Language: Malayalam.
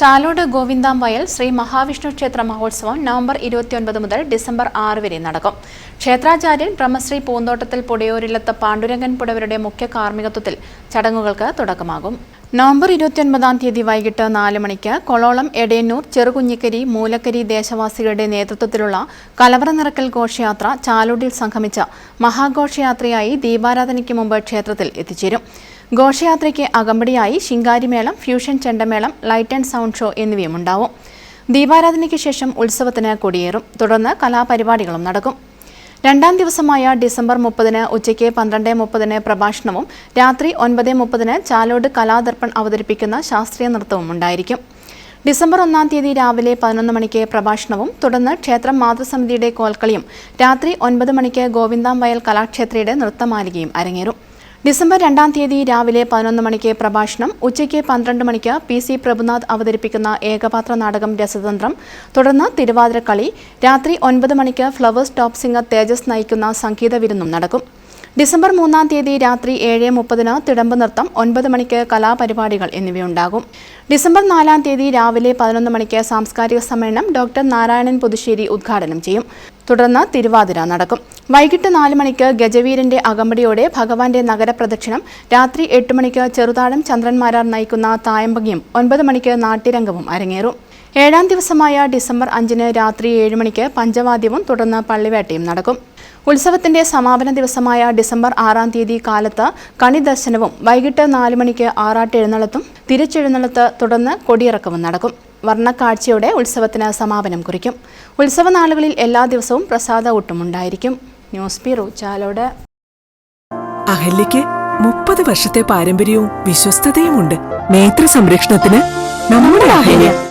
Chalode Govindamvayal Shri Mahavishnu ക്ഷേത്ര മഹോത്സവം നവംബർ ഇരുപത്തിയൊൻപത് മുതൽ ഡിസംബർ ആറ് വരെ നടക്കും. ക്ഷേത്രാചാര്യൻ ബ്രഹ്മശ്രീ പൂന്തോട്ടത്തിൽ പുടയൂരിലത്ത് പാണ്ഡുരംഗൻ പുടവരുടെ മുഖ്യ കാർമ്മികത്വത്തിൽ ചടങ്ങുകൾക്ക് തുടക്കമാകും. നവംബർ ഇരുപത്തിയൊൻപതാം തീയതി വൈകിട്ട് നാല് മണിക്ക് കൊളോളം എടയന്നൂർ ചെറുകുഞ്ഞിക്കരി മൂലക്കരി ദേശവാസികളുടെ നേതൃത്വത്തിലുള്ള കലവറ നിറക്കൽ ഘോഷയാത്ര ചാലോടിൽ സംഗമിച്ച മഹാഘോഷയാത്രയായി ദീപാരാധനയ്ക്ക് മുമ്പ് ക്ഷേത്രത്തിൽ എത്തിച്ചേരും. ഘോഷയാത്രയ്ക്ക് അകമ്പടിയായി ശിങ്കാരിമേളം ഫ്യൂഷൻ ചെണ്ടമേളം ലൈറ്റ് ആൻഡ് സൗണ്ട് ഷോ എന്നിവയും ഉണ്ടാവും. ദീപാരാധനയ്ക്ക് ശേഷം ഉത്സവത്തിന് കൊടിയേറും. തുടർന്ന് കലാപരിപാടികളും നടക്കും. രണ്ടാം ദിവസമായ ഡിസംബർ മുപ്പതിന് ഉച്ചയ്ക്ക് പന്ത്രണ്ട് മുപ്പതിന് പ്രഭാഷണവും രാത്രി ഒൻപത് മുപ്പതിന് ചാലോട് കലാദർപ്പൺ അവതരിപ്പിക്കുന്ന ശാസ്ത്രീയ നൃത്തവും ഉണ്ടായിരിക്കും. ഡിസംബർ ഒന്നാം തീയതി രാവിലെ പതിനൊന്ന് മണിക്ക് പ്രഭാഷണവും തുടർന്ന് ക്ഷേത്രം മാതൃസമിതിയുടെ കോൽക്കളിയും രാത്രി ഒൻപത് മണിക്ക് ഗോവിന്ദാം വയൽ കലാക്ഷേത്രയുടെ നൃത്തമാലികയും അരങ്ങേറും. ഡിസംബർ രണ്ടാം തീയതി രാവിലെ പതിനൊന്ന് മണിക്ക് പ്രഭാഷണം ഉച്ചയ്ക്ക് പന്ത്രണ്ട് മണിക്ക് പി സി പ്രഭുനാഥ് അവതരിപ്പിക്കുന്ന ഏകപാത്ര നാടകം രസതന്ത്രം തുടർന്ന് തിരുവാതിരക്കളി രാത്രി ഒൻപത് മണിക്ക് ഫ്ലവേഴ്സ് ടോപ്പ് സിംഗർ തേജസ് നയിക്കുന്ന സംഗീത വിരുന്നും നടക്കും. ഡിസംബർ മൂന്നാം തീയതി രാത്രി ഏഴ് മുപ്പതിന് തിടമ്പ് നൃത്തം ഒൻപത് മണിക്ക് കലാപരിപാടികൾ എന്നിവയുണ്ടാകും. ഡിസംബർ നാലാം തീയതി രാവിലെ പതിനൊന്ന് മണിക്ക് സാംസ്കാരിക സമ്മേളനം ഡോക്ടർ നാരായണൻ പുതുശ്ശേരി ഉദ്ഘാടനം ചെയ്യും. തുടർന്ന് തിരുവാതിര നടക്കും. വൈകിട്ട് നാല് മണിക്ക് ഗജവീരന്റെ അകമ്പടിയോടെ ഭഗവാന്റെ നഗരപ്രദക്ഷിണം. രാത്രി എട്ട് മണിക്ക് ചെറുതാഴം ചന്ദ്രന്മാരാർ നയിക്കുന്ന തായമ്പകിയും ഒൻപത് മണിക്ക് നാട്യരംഗവും അരങ്ങേറും. ഏഴാം ദിവസമായ ഡിസംബർ അഞ്ചിന് രാത്രി ഏഴ് മണിക്ക് പഞ്ചവാദ്യവും തുടർന്ന് പള്ളിവേട്ടയും നടക്കും. ഉത്സവത്തിന്റെ സമാപന ദിവസമായ ഡിസംബർ ആറാം തീയതി കാലത്ത് കണി ദർശനവും വൈകിട്ട് നാല് മണിക്ക് ആറാട്ട് എഴുന്നള്ളത്തും തിരിച്ചെഴുന്നള്ളത്ത് തുടർന്ന് കൊടിയിറക്കവും നടക്കും. വർണക്കാഴ്ചയോടെ ഉത്സവത്തിന് സമാപനം കുറിക്കും. ഉത്സവ നാളുകളിൽ എല്ലാ ദിവസവും പ്രസാദ ഊട്ടുമുണ്ടായിരിക്കും. News bureau Chalode. അഹല്യയ്ക്ക് മുപ്പത് വർഷത്തെ പാരമ്പര്യവും വിശ്വസ്തതയുമുണ്ട്. നേത്ര സംരക്ഷണത്തിന്